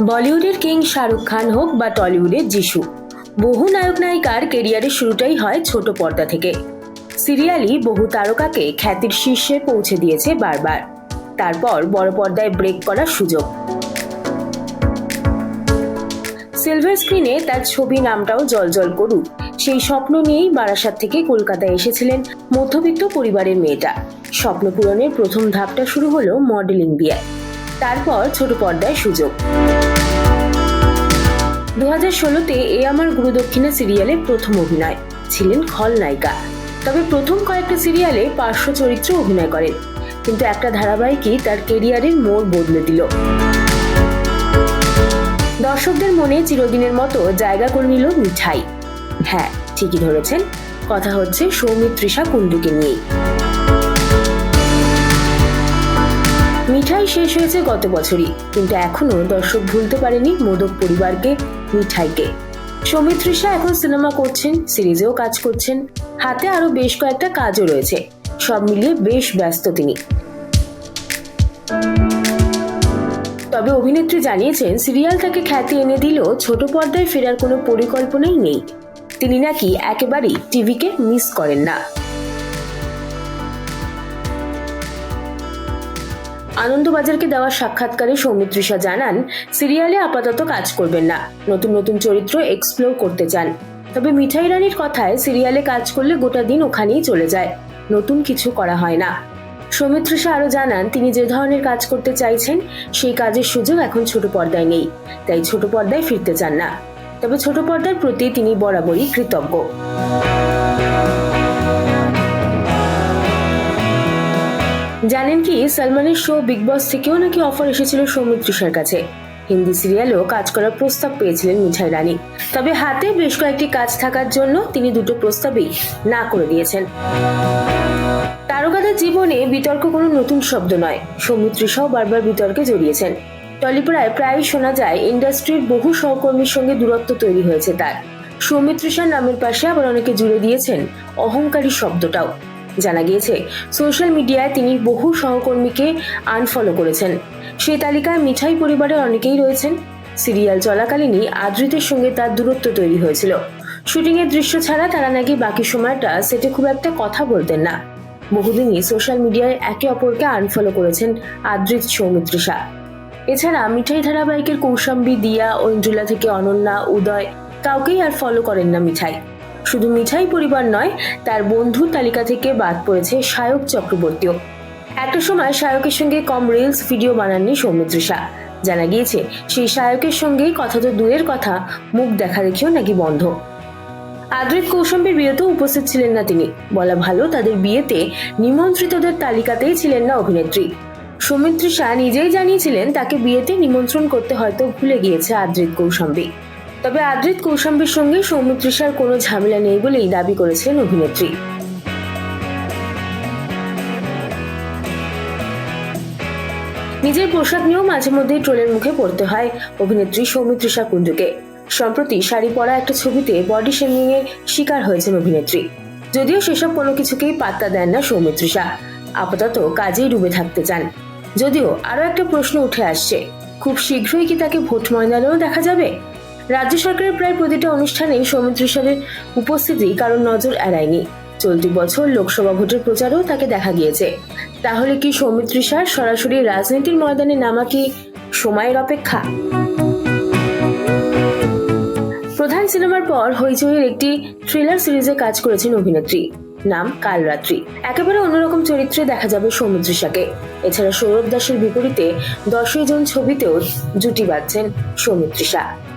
বলিউডের কিং শাহরুখ খান হোক বা টলিউডের যিশু, বহু নায়ক নায়িকার কেরিয়ারের শুরুটাই হয় ছোট পর্দা থেকে। সিরিয়ালই বহু তারকাকে খ্যাতির শীর্ষে পৌঁছে দিয়েছে বারবার। তারপর বড় পর্দায় ব্রেক করার সুযোগ। সিলভার স্ক্রিনে তার ছবি নামটাও জলজল করুক। সেই স্বপ্ন নিয়েই বারাসাত থেকে কলকাতায় এসেছিলেন মধ্যবিত্ত পরিবারের মেয়েটা। স্বপ্ন পূরণের প্রথম ধাপটা শুরু হলো মডেলিং দিয়ে তারপর ছোট পর্দায় সুযোগ। দু হাজার ষোলোতে এ আমার গুরুদক্ষিণা সিরিয়ালে প্রথম অভিনয়, ছিলেন খলনায়িকা তবে প্রথম কয়েকটা সিরিয়ালে পার্শ্ব চরিত্রে অভিনয় করেন, কিন্তু একটা ধারাবাহিকই তার কেরিয়ারের মোড় বদলে দিল। দর্শকদের মনে চিরদিনের মতো জায়গা করে নিল মিঠাই। হ্যাঁ ঠিকই ধরেছেন, কথা হচ্ছে সৌমিত্রিষা কুণ্ডুকে নিয়েই। মিঠাই শেষ হয়েছে গত বছরই, কিন্তু এখনও দর্শক ভুলতে পারেনি মোদক পরিবারকে, মিঠাইকে। সৌমিত্রিষা এখন সিনেমা করছেন, সিরিজেও কাজ করছেন। হাতে আরও বেশ কয়েকটা কাজও রয়েছে, সব মিলিয়ে বেশ ব্যস্ত তিনি। তবে অভিনেত্রী জানিয়েছেন, সিরিয়াল তাকে খ্যাতি এনে দিলেও ছোট পর্দায় ফেরার কোনো পরিকল্পনাই নেই। তিনি নাকি একেবারেই টিভিকে মিস করেন না। আনন্দবাজারকে দেওয়া সাক্ষাৎকারে সৌমিত্রিষা জানান, সিরিয়ালে আপাতত কাজ করবেন না। নতুন নতুন চরিত্র এক্সপ্লোর করতে চান। তবে মিঠাই রানীর কথায় সিরিয়ালে কাজ করলে গোটা দিন ওখানেই চলে যায়। নতুন কিছু করা হয় না। সৌমিত্রিষা আরও জানান, তিনি যে ধরনের কাজ করতে চাইছেন, সেই কাজের সুযোগ এখন ছোট পর্দায় নেই। তাই ছোট পর্দায় ফিরতে চান না। তবে ছোট পর্দার প্রতি তিনি বরাবরই কৃতজ্ঞ। জানেন কি, সালমানের শো বিগ বস থেকেও নাকি অফার এসেছিল সৌমিত্রিষার কাছে। হিন্দি সিরিয়ালেও কাজ করার প্রস্তাব পেয়েছিলেন মিঠাই রানী। তবে হাতে বেশ কয়েকটি কাজ থাকার জন্য তিনি দুটো প্রস্তাবেই না করে দিয়েছেন। তারকাদের জীবনে বিতর্ক কোনো নতুন শব্দ নয়। সৌমিত্রিষাও বারবার বিতর্কে জড়িয়েছেন। টলিপাড়ায় প্রায়ই শোনা যায় ইন্ডাস্ট্রির বহু সহকর্মীর সঙ্গে দূরত্ব তৈরি হয়েছে তার। সৌমিত্রিষার নামের পাশে আবার অনেকে জুড়ে দিয়েছেন অহংকারী শব্দটাও। জানা গিয়েছে। সোশ্যাল মিডিয়ায় তিনি বহু সহকর্মীকে আনফলো করেছেন। সেই তালিকায় মিঠাই পরিবারের অনেকেই রয়েছেন। সিরিয়াল চলাকালীনই আদ্রিতের সঙ্গে তার দূরত্ব তৈরি হয়েছিল। শুটিংয়ের দৃশ্য ছাড়া তারা নাকি বাকি সময়টা সেটে খুব একটা কথা বলতেন না। বহুদিনই সোশ্যাল মিডিয়ায় একে অপরকে আনফলো করেছেন আদ্রিত সৌমিত্রিষা এছাড়া মিঠাই ধারাবাহিকের কৌশাম্বী, দিয়া, ঐন্দ্রিলা থেকে অনন্যা, উদয় কাউকেই আর ফলো করেন না মিঠাই। শুধু মিঠাই পরিবার নয়, তার বন্ধুর তালিকা থেকে বাদ পড়েছে সায়ক চক্রবর্তীও। একটা সময় সায়কের সঙ্গে কম রিলস ভিডিও বানাননি সৌমিত্রিষা জানা গিয়েছে, সেই সায়কের সঙ্গেই কথা তো দূরের কথা, মুখ দেখা দেখিও নাকি বন্ধ। আদ্রিত কৌশম্বীর বিয়েতেও উপস্থিত ছিলেন না তিনি। বলা ভালো, তাদের বিয়েতে নিমন্ত্রিতদের তালিকাতেই ছিলেন না অভিনেত্রী। সৌমিত্রী শাহ নিজেই জানিয়েছিলেন, তাকে বিয়েতে নিমন্ত্রণ করতে হয়তো ভুলে গিয়েছে আদ্রিত কৌশম্বী। তবে আদ্রিত কৌশাম্বীর সঙ্গে সৌমিত্রিষার কোনো ঝামেলা নেই বলেই দাবি করেছেন অভিনেত্রী। নিজের পোশাক নিয়েও মাঝে মধ্যেই ট্রোলের মুখে পড়তে হয় অভিনেত্রী সৌমিত্রিষা কুণ্ডুকে। সম্প্রতি শাড়ি পরা একটা ছবিতে বডি শেমিং এর শিকার হয়েছেন অভিনেত্রী। যদিও সেসব কোনো কিছুকেই পাত্তা দেন না সৌমিত্রিষা আপাতত কাজেই ডুবে থাকতে চান। যদিও আরও একটা প্রশ্ন উঠে আসছে, খুব শীঘ্রই কি তাকে ভোট ময়দানেও দেখা যাবে? রাজ্য সরকারের প্রায় প্রতিটা অনুষ্ঠানেই সৌমিত্রিষারের উপস্থিতি কারণ নজর এড়ায়নি। চলতি বছর লোকসভা ভোটের প্রচারেও তাকে দেখা গিয়েছে। তাহলে কি সৌমিত্রিষার সরাসরি রাজনীতির ময়দানে নামা কি সময়ের অপেক্ষা? প্রধান সিনেমার পর হইচইয়ের একটি থ্রিলার সিরিজে কাজ করেছেন অভিনেত্রী। নাম কালরাত্রি। একেবারে অন্যরকম চরিত্রে দেখা যাবে সৌমিত্রিষাকে এছাড়া সৌরভ দাসের বিপরীতে দশই জন ছবিতেও জুটি বাঁধছেন সৌমিত্রিষা